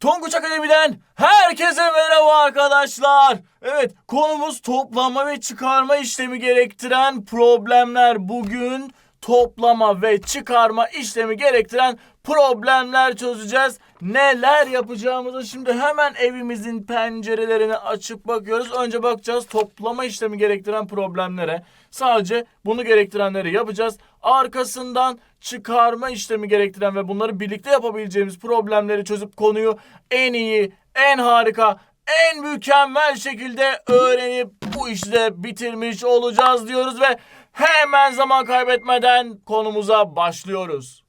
Tonguç Akademi'den herkese merhaba arkadaşlar. Evet konumuz toplama ve çıkarma işlemi gerektiren problemler. Bugün toplama ve çıkarma işlemi gerektiren problemler çözeceğiz. Neler yapacağımızı şimdi hemen evimizin pencerelerini açıp bakıyoruz. Önce bakacağız toplama işlemi gerektiren problemlere. Sadece bunu gerektirenleri yapacağız. Arkasından çıkarma işlemi gerektiren ve bunları birlikte yapabileceğimiz problemleri çözüp konuyu en iyi, en harika, en mükemmel şekilde öğrenip bu işle bitirmiş olacağız diyoruz ve hemen zaman kaybetmeden konumuza başlıyoruz.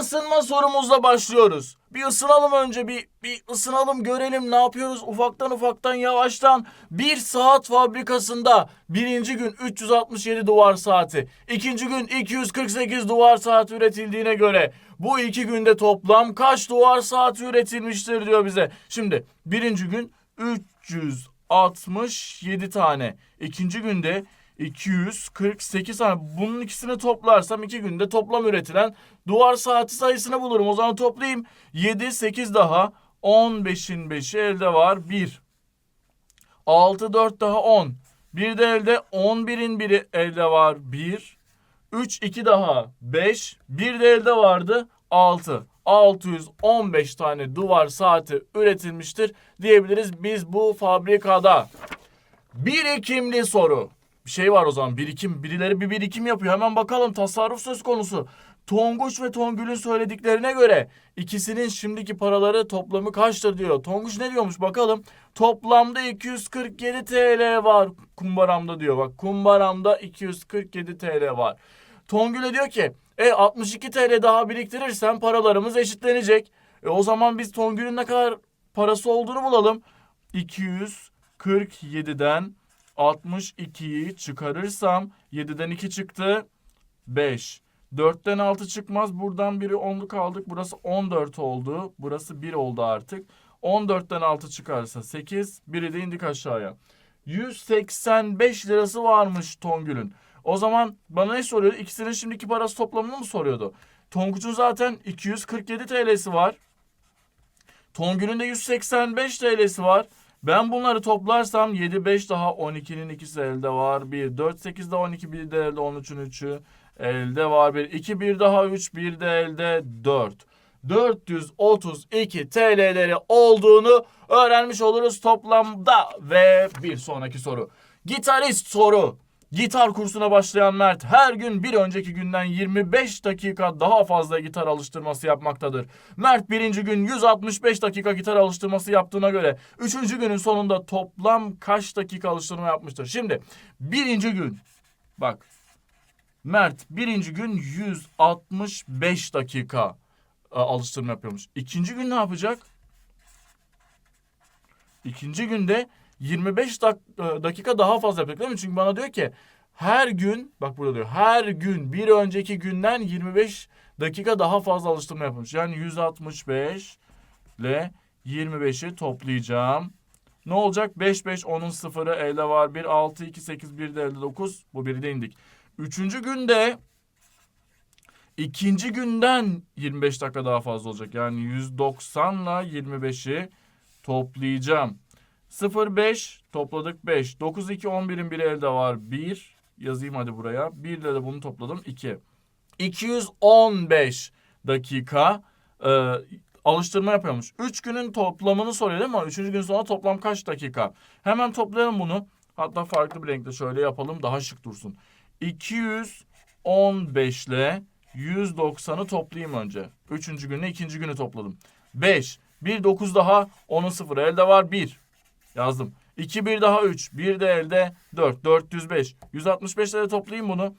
Isınma sorumuzla başlıyoruz. Bir ısınalım önce bir bir ısınalım görelim ne yapıyoruz ufaktan ufaktan yavaştan. Bir saat fabrikasında birinci gün 367 duvar saati, ikinci gün 248 duvar saati üretildiğine göre bu iki günde toplam kaç duvar saati üretilmiştir diyor bize. Şimdi birinci gün 367 tane, ikinci günde 248 tane. Bunun ikisini toplarsam iki günde toplam üretilen duvar saati sayısını bulurum. O zaman toplayayım. 7, 8 daha. 15'in 5'i elde var. 1. 6, 4 daha 10. Bir de elde 11'in biri elde var. 1. 3, 2 daha 5. Bir de elde vardı 6. 615 tane duvar saati üretilmiştir diyebiliriz biz bu fabrikada. Birikimli soru. Bir şey var o zaman birikim. Birileri bir birikim yapıyor. Hemen bakalım tasarruf söz konusu. Tonguç ve Tongül'ün söylediklerine göre ikisinin şimdiki paraları toplamı kaçtır diyor. Tonguç ne diyormuş bakalım. Toplamda 247 TL var kumbaramda diyor. Bak kumbaramda 247 TL var. Tongül'e diyor ki e 62 TL daha biriktirirsen paralarımız eşitlenecek. E o zaman biz Tongül'ün ne kadar parası olduğunu bulalım. 247'den 62'yi çıkarırsam 7'den 2 çıktı 5. 4'ten 6 çıkmaz. Buradan biri 10'luk aldık. Burası 14 oldu. Burası 1 oldu artık. 14'ten 6 çıkarsa 8. Biri de indik aşağıya. 185 lirası varmış Tongül'ün. O zaman bana ne soruyordu? İkisinin şimdiki parası toplamını mı soruyordu? Tonguç'un zaten 247 TL'si var. Tongül'ün de 185 TL'si var. Ben bunları toplarsam 7, 5 daha 12'nin ikisi elde var. 1, 4, 8 daha 12, 1 de elde 13'ün 3'ü elde var. 1, 2, 1 daha 3, 1 de elde 4. 432 TL'leri olduğunu öğrenmiş oluruz toplamda. Ve bir sonraki soru. Gitarist soru. Gitar kursuna başlayan Mert her gün bir önceki günden 25 dakika daha fazla gitar alıştırması yapmaktadır. Mert birinci gün 165 dakika gitar alıştırması yaptığına göre üçüncü günün sonunda toplam kaç dakika alıştırma yapmıştır? Şimdi birinci gün bak Mert birinci gün 165 dakika e, alıştırma yapıyormuş. İkinci gün ne yapacak? İkinci günde 25 dak- e, dakika daha fazla yapacak? Çünkü bana diyor ki her gün bak burada diyor her gün bir önceki günden 25 dakika daha fazla alıştırma yapmış. Yani 165 ile 25'i toplayacağım. Ne olacak? 5 5 10'un sıfırı elde var. 1 6 2 8 1 de elde 9. Bu biri de indik. Üçüncü günde ikinci günden 25 dakika daha fazla olacak. Yani 190 ile 25'i toplayacağım. 0 5 topladık 5. 9 2 11'in biri elde var 1. Yazayım hadi buraya. 1 ile de bunu topladım 2. 215 dakika e, alıştırma yapıyormuş. 3 günün toplamını soruyor değil mi? 3. gün sonra toplam kaç dakika? Hemen toplayalım bunu. Hatta farklı bir renkte şöyle yapalım daha şık dursun. 215 ile 190'ı toplayayım önce. 3. günle 2. günü topladım. 5. 1 9 daha 10'un 0 elde var 1. Yazdım. 2 1 daha 3. 1 de elde 4. 405. 165 lira toplayayım bunu.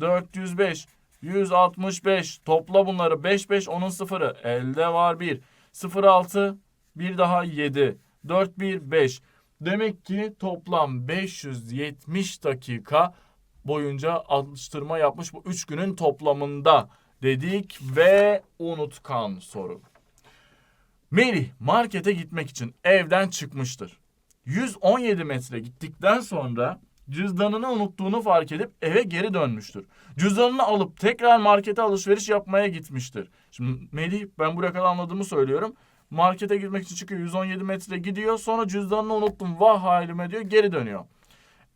405. 165. Topla bunları. 5 5 10'un 0'ı. Elde var 1. 0 6. 1 daha 7. 4 1 5. Demek ki toplam 570 dakika boyunca alıştırma yapmış bu 3 günün toplamında dedik ve unutkan soru. Melih markete gitmek için evden çıkmıştır. 117 metre gittikten sonra cüzdanını unuttuğunu fark edip eve geri dönmüştür. Cüzdanını alıp tekrar markete alışveriş yapmaya gitmiştir. Şimdi Melih ben buraya kadar anladığımı söylüyorum. Markete gitmek için çıkıyor 117 metre gidiyor sonra cüzdanını unuttum vah halime diyor geri dönüyor.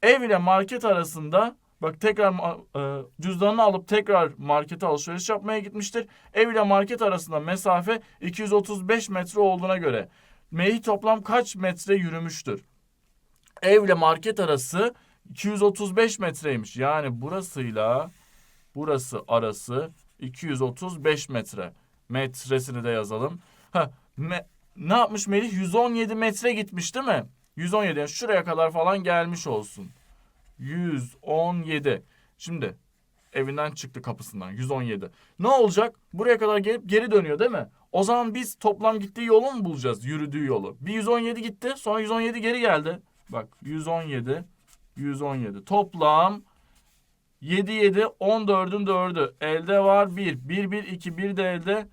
Ev ile market arasında bak tekrar e, cüzdanını alıp tekrar markete alışveriş yapmaya gitmiştir. Ev ile market arasında mesafe 235 metre olduğuna göre Melih toplam kaç metre yürümüştür? Evle market arası 235 metreymiş. Yani burasıyla burası arası 235 metre. Metresini de yazalım. Ha, me- ne yapmış Melih? 117 metre gitmiş değil mi? 117 yani şuraya kadar falan gelmiş olsun. 117. Şimdi evinden çıktı kapısından 117. Ne olacak? Buraya kadar gelip geri dönüyor değil mi? O zaman biz toplam gittiği yolu mu bulacağız? Yürüdüğü yolu. Bir 117 gitti sonra 117 geri geldi. Bak 117 117 toplam 7 7 14'ün 4'ü elde var 1 1 1 2 1 de elde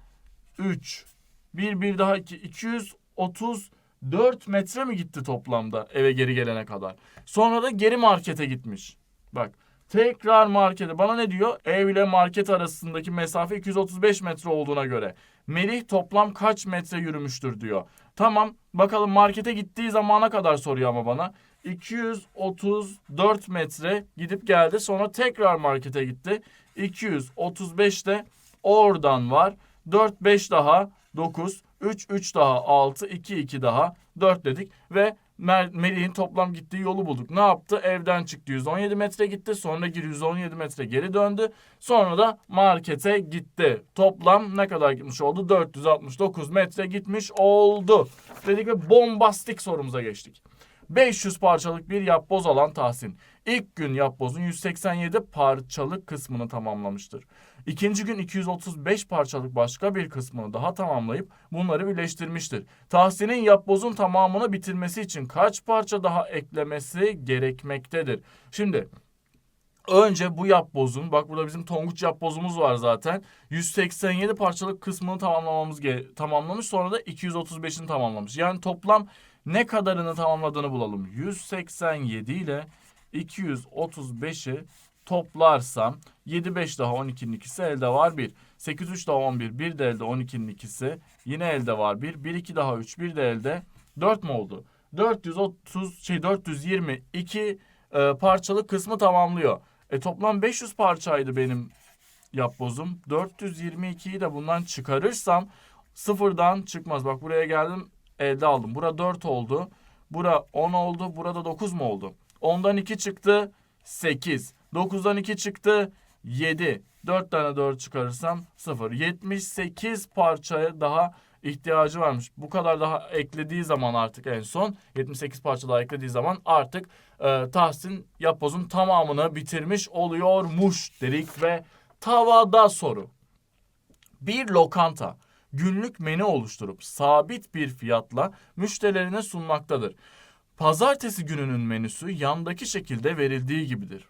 3 1 1 daha 2 234 metre mi gitti toplamda eve geri gelene kadar. Sonra da geri markete gitmiş. Bak tekrar markete bana ne diyor? Ev ile market arasındaki mesafe 235 metre olduğuna göre. Melih toplam kaç metre yürümüştür diyor. Tamam bakalım markete gittiği zamana kadar soruyor ama bana. 234 metre gidip geldi. Sonra tekrar markete gitti. 235 de oradan var. 4 5 daha 9 3 3 daha 6 2 2 daha 4 dedik ve Melih'in toplam gittiği yolu bulduk. Ne yaptı? Evden çıktı 117 metre gitti. Sonra geri 117 metre geri döndü. Sonra da markete gitti. Toplam ne kadar gitmiş oldu? 469 metre gitmiş oldu. Dedik ve bombastik sorumuza geçtik. 500 parçalık bir yapboz alan Tahsin. İlk gün yapbozun 187 parçalık kısmını tamamlamıştır. İkinci gün 235 parçalık başka bir kısmını daha tamamlayıp bunları birleştirmiştir. Tahsin'in yapbozun tamamını bitirmesi için kaç parça daha eklemesi gerekmektedir? Şimdi Önce bu yapbozun, bak burada bizim Tonguç yapbozumuz var zaten. 187 parçalık kısmını tamamlamamız tamamlamış. Sonra da 235'ini tamamlamış. Yani toplam ne kadarını tamamladığını bulalım. 187 ile 235'i toplarsam 7 5 daha 12'nin ikisi elde var 1. 8 3 daha 11 1 de elde 12'nin ikisi yine elde var 1. 1 2 daha 3 1 de elde 4 mü oldu? 430 şey 422 e, parçalık kısmı tamamlıyor. E toplam 500 parçaydı benim yapbozum. 422'yi de bundan çıkarırsam sıfırdan çıkmaz. Bak buraya geldim elde aldım. Bura 4 oldu. Bura 10 oldu. Burada 9 mu oldu? 10'dan 2 çıktı 8. 9'dan 2 çıktı 7. 4 tane 4 çıkarırsam 0. 78 parçaya daha ihtiyacı varmış. Bu kadar daha eklediği zaman artık en son 78 parça daha eklediği zaman artık e, Tahsin yapbozun tamamını bitirmiş oluyormuş dedik ve tavada soru. Bir lokanta günlük menü oluşturup sabit bir fiyatla müşterilerine sunmaktadır. Pazartesi gününün menüsü yandaki şekilde verildiği gibidir.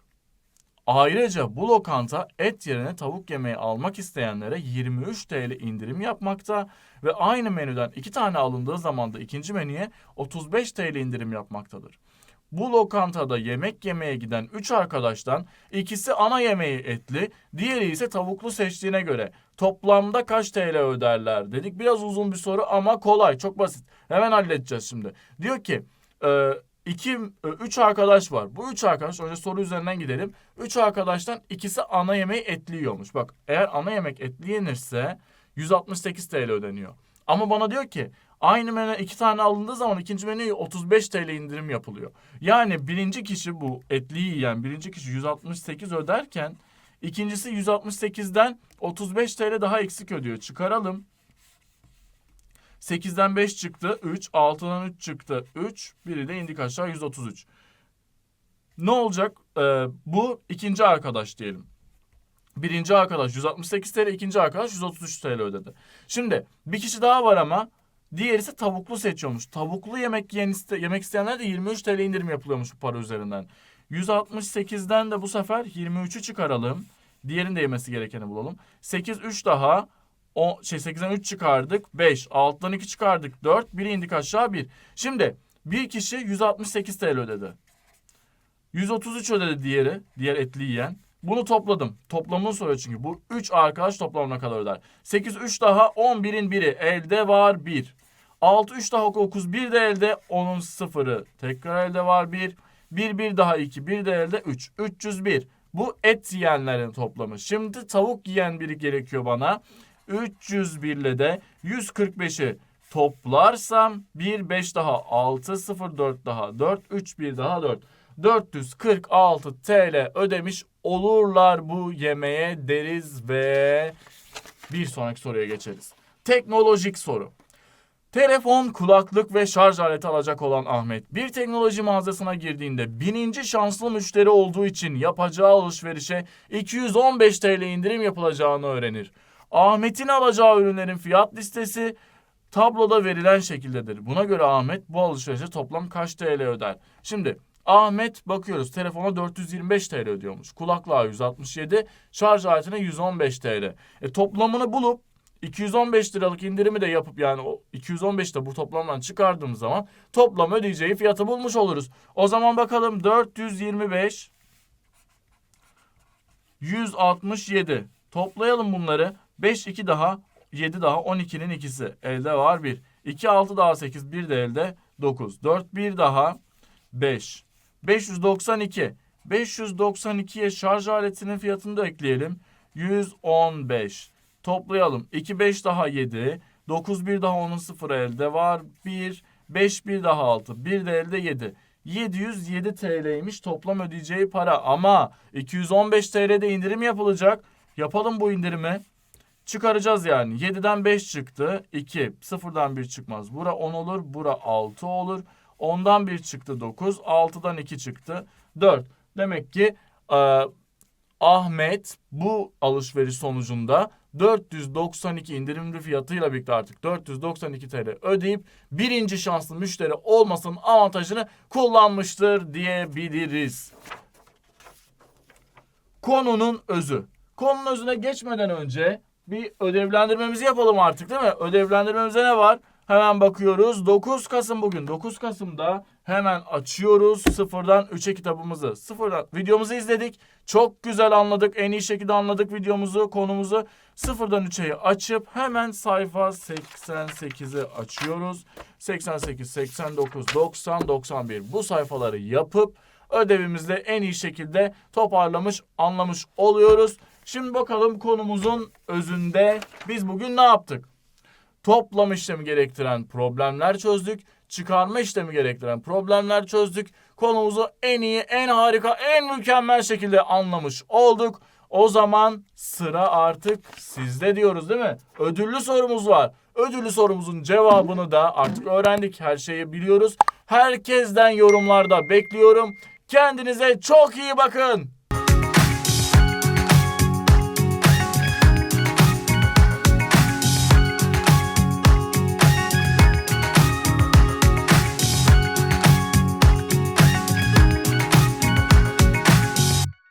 Ayrıca bu lokanta et yerine tavuk yemeği almak isteyenlere 23 TL indirim yapmakta ve aynı menüden iki tane alındığı zaman da ikinci menüye 35 TL indirim yapmaktadır. Bu lokantada yemek yemeye giden 3 arkadaştan ikisi ana yemeği etli, diğeri ise tavuklu seçtiğine göre toplamda kaç TL öderler dedik. Biraz uzun bir soru ama kolay, çok basit. Hemen halledeceğiz şimdi. Diyor ki e, iki, e, üç arkadaş var. Bu üç arkadaş, önce soru üzerinden gidelim. Üç arkadaştan ikisi ana yemeği etli yiyormuş. Bak eğer ana yemek etli yenirse 168 TL ödeniyor. Ama bana diyor ki aynı menü iki tane alındığı zaman ikinci menüye 35 TL indirim yapılıyor. Yani birinci kişi bu etli yiyen birinci kişi 168 öderken ikincisi 168'den 35 TL daha eksik ödüyor. Çıkaralım. 8'den 5 çıktı 3, 6'dan 3 çıktı 3, biri de indik aşağı 133. Ne olacak? Ee, bu ikinci arkadaş diyelim. Birinci arkadaş 168 TL, ikinci arkadaş 133 TL ödedi. Şimdi bir kişi daha var ama diğeri ise tavuklu seçiyormuş. Tavuklu yemek yiyen iste, yemek isteyenler de 23 TL indirim yapılıyormuş bu para üzerinden. 168'den de bu sefer 23'ü çıkaralım. Diğerinin de yemesi gerekeni bulalım. 8 3 daha o şey 8'den 3 çıkardık 5. 6'dan 2 çıkardık 4. 1'i indik aşağı 1. Şimdi bir kişi 168 TL ödedi. 133 ödedi diğeri. Diğer etli yiyen. Bunu topladım. Toplamını soruyor çünkü. Bu 3 arkadaş toplamına kadar öder. 8 3 daha 11'in biri. Elde var 1. 6 3 daha 9 1 de elde. 10'un sıfırı. Tekrar elde var 1. 1 1 daha 2 1 de elde 3. 301. Bu et yiyenlerin toplamı. Şimdi tavuk yiyen biri gerekiyor bana. 301 ile de 145'i toplarsam 1 5 daha 6 0 4 daha 4 3 1 daha 4. 446 TL ödemiş olurlar bu yemeğe deriz ve bir sonraki soruya geçeriz. Teknolojik soru. Telefon, kulaklık ve şarj aleti alacak olan Ahmet bir teknoloji mağazasına girdiğinde bininci şanslı müşteri olduğu için yapacağı alışverişe 215 TL indirim yapılacağını öğrenir. Ahmet'in alacağı ürünlerin fiyat listesi tabloda verilen şekildedir. Buna göre Ahmet bu alışverişe toplam kaç TL öder? Şimdi Ahmet bakıyoruz telefona 425 TL ödüyormuş. Kulaklığa 167, şarj aletine 115 TL. E toplamını bulup 215 liralık indirimi de yapıp yani o 215 de bu toplamdan çıkardığımız zaman toplam ödeyeceği fiyatı bulmuş oluruz. O zaman bakalım 425 167 toplayalım bunları. 5 2 daha 7 daha 12'nin ikisi. Elde var 1 2 6 daha 8 1 de elde 9 4 1 daha 5 592 592'ye şarj aletinin fiyatını da ekleyelim. 115 Toplayalım. 2 5 daha 7. 9 1 daha 10'un 0 elde var. 1 5 1 daha 6. 1 de elde 7. 707 TL'ymiş toplam ödeyeceği para ama 215 TL'de indirim yapılacak. Yapalım bu indirimi. Çıkaracağız yani. 7'den 5 çıktı. 2. 0'dan 1 çıkmaz. Bura 10 olur. Bura 6 olur. 10'dan 1 çıktı 9. 6'dan 2 çıktı 4. Demek ki e, Ahmet bu alışveriş sonucunda 492 indirimli fiyatıyla birlikte artık 492 TL ödeyip birinci şanslı müşteri olmasının avantajını kullanmıştır diyebiliriz. Konunun özü. Konunun özüne geçmeden önce bir ödevlendirmemizi yapalım artık değil mi? Ödevlendirmemize ne var? Hemen bakıyoruz. 9 Kasım bugün. 9 Kasım'da hemen açıyoruz. Sıfırdan 3'e kitabımızı. Sıfırdan videomuzu izledik. Çok güzel anladık. En iyi şekilde anladık videomuzu, konumuzu. Sıfırdan 3'e açıp hemen sayfa 88'i açıyoruz. 88, 89, 90, 91 bu sayfaları yapıp ödevimizde en iyi şekilde toparlamış, anlamış oluyoruz. Şimdi bakalım konumuzun özünde biz bugün ne yaptık? Toplam işlemi gerektiren problemler çözdük. Çıkarma işlemi gerektiren problemler çözdük. Konumuzu en iyi, en harika, en mükemmel şekilde anlamış olduk. O zaman sıra artık sizde diyoruz değil mi? Ödüllü sorumuz var. Ödüllü sorumuzun cevabını da artık öğrendik. Her şeyi biliyoruz. Herkesten yorumlarda bekliyorum. Kendinize çok iyi bakın.